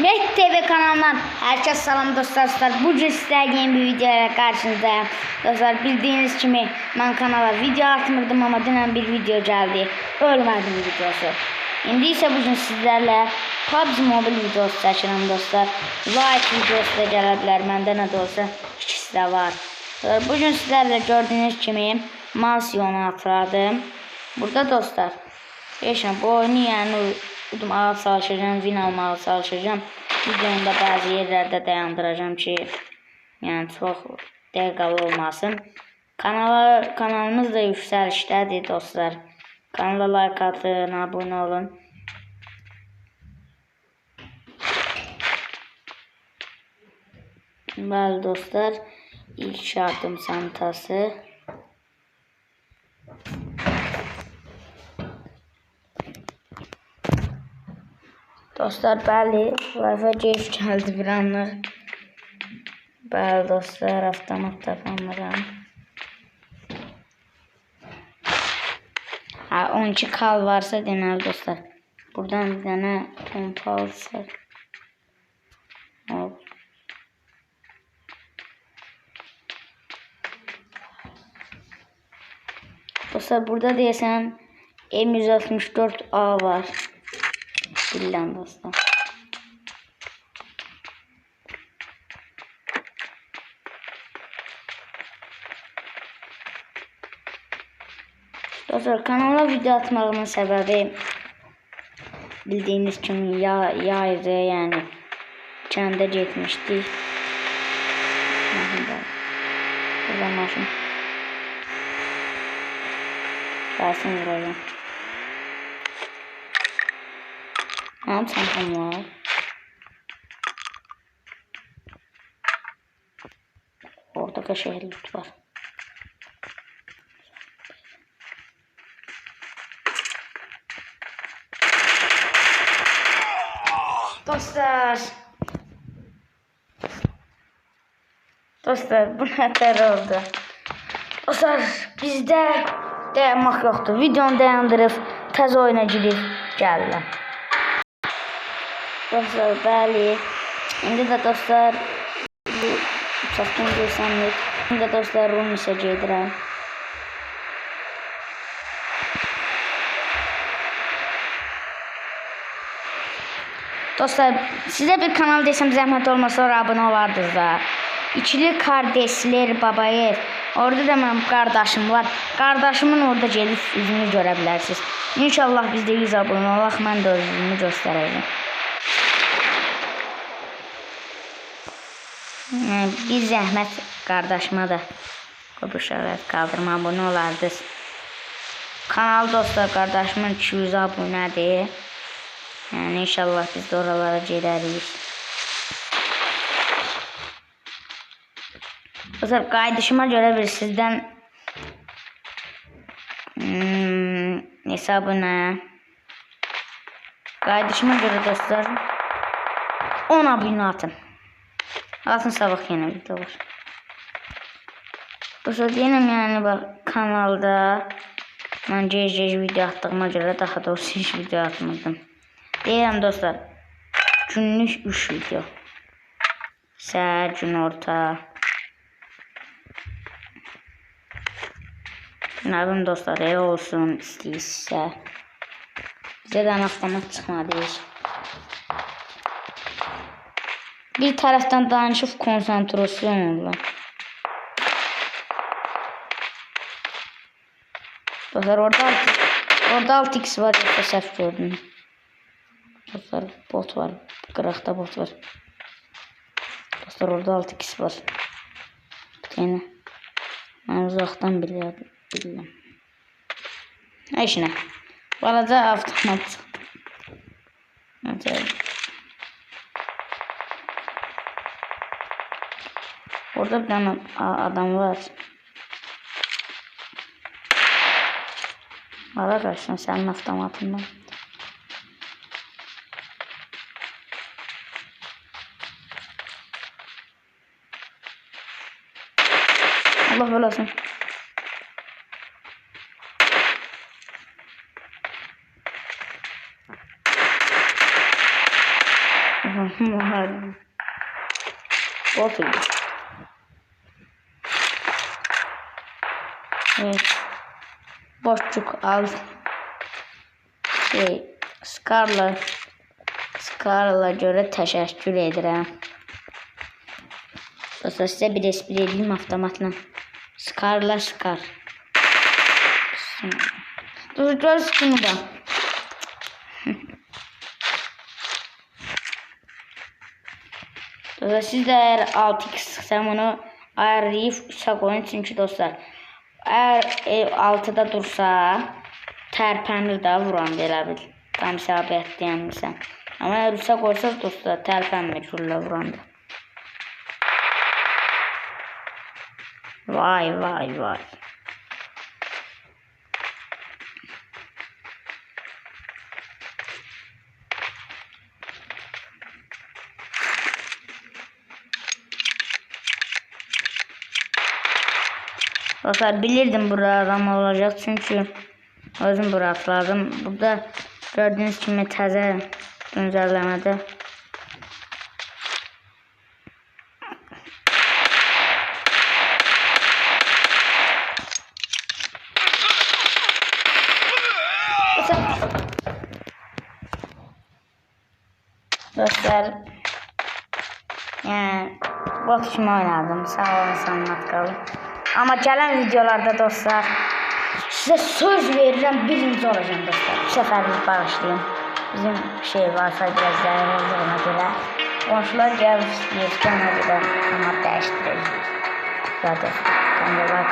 Net TV kanalından herkes salam dostlar. dostlar. Bugün sizlerle yeni bir video ile karşınızdayım. Dostlar bildiğiniz gibi ben kanala video atmırdım ama dünən bir video geldi. Ölmedim videosu. İndi ise bugün sizlerle PUBG Mobile videosu çəkirəm dostlar. Like videosu da gələ bilər. Məndə nə də olsa ikisi də var. Dostlar, Bugün sizlerle gördüğünüz gibi mansiyonu atladım. Burada dostlar. Yaşam bu oyunu yani udum ağa çalışacağım, win almağa çalışacağım. Videonu da bazı yerlerde dayandıracağım ki yani çok dəqiqəli olmasın. Kanala, kanalımız da yükseliştedir dostlar. Kanala like atın, abone olun. Bəli dostlar, ilk şartım santası. Dostlar bəli, Wi-Fi geyif gəldi bir anlıq. Bəli dostlar, avtomat tapanmıram. Ha 12 kal varsa deməli dostlar. Buradan bir dənə pompa alsaq. Hop. Dostlar burada deyəsən M164A var. Bilən dostlar. Dostlar kanala video atmağımın səbəbi bildiyiniz kimi ya yaydı, yəni kəndə getmişdik. Burada maşın. Gəlsin vuracağım. Mənim çantam var. Orada qəşəng loot var. Dostlar. Dostlar bu nətər oldu? Dostlar bizdə dayanmaq yoxdur. Videonu dayandırıb təzə oyuna girib gəlirəm. Dostlar bəli. İndi də dostlar bu çatqın görsənlik. İndi də dostlar Rumisə gedirəm. Dostlar size bir kanal desem zahmet olmasa sonra abone olardınız da. İkili kardeşler babayev. Orada da benim kardeşim var. Kardeşimin orada gelip yüzünü görebilirsiniz. İnşallah biz de 100 abone olaq. Ben de yüzümü göstereceğim. Bir zahmet kardeşime de kopuşarak kaldırma abone olardınız. Kanal dostlar kardeşimin 200 abonedir. Yani inşallah biz de oralara geliriz. Dostlar kaydışıma göre bir sizden hmm, hesabı ne? Kaydışıma göre dostlar 10 abone atın. Atın sabah yine video var. Dostlar diyelim yani bak kanalda ben gec video attığıma göre daha doğrusu hiç video atmadım. Deyirəm dostlar. Günlük 3 video. Səhər, gün orta. Günlərim dostlar elə olsun istəyirsə. Bizə də avtomat çıxmadı heç. Bir tərəfdən danışıb konsantrasyon olurlar. Dostlar orada 6 orada 6x var yoxsa səhv gördüm. Dostlar bot var. Kırakta bot var. Dostlar orada 6 kişi var. Bir tane. Ben uzaktan biliyorum. biliyorum. Ha işine. Bu arada avtomat. Orada bir tane adam var. Arkadaşlar senin avtomatından. Allah belasın. Muharrem. Bot Evet. Boşçuk al. Şey, Scar'la Scar'la görə təşəkkür edirəm. Dostlar sizə bir espri edeyim avtomatla. Scar'la Scar. Gör şunu da. Dostlar siz de eğer 6x sıksam onu ayarlayıp 3'e koyun çünkü dostlar eğer e, 6'da dursa tərpənir də vuran belə bil. Tam isabət deyəmirsən. Amma eğer 3'e koysa dostlar tərpənmir güllə vuranda. Vay vay vay. Dostlar bilirdim burada adam olacak çünkü özüm bırakladım. Burada gördüğünüz gibi təzə güncəlləmədə Dostlar yani bot kimi oynadım. Sağ olun sanmat qalın. Amma gələn videolarda dostlar sizə söz verirəm birinci olacağım dostlar. Bu səfərlik bağışlayın. Bizim şey Wi-Fi biraz zəif olduğuna görə qonşular gəlib istəyir ki, ona görə amma dəyişdirəcəyik. Dostlar,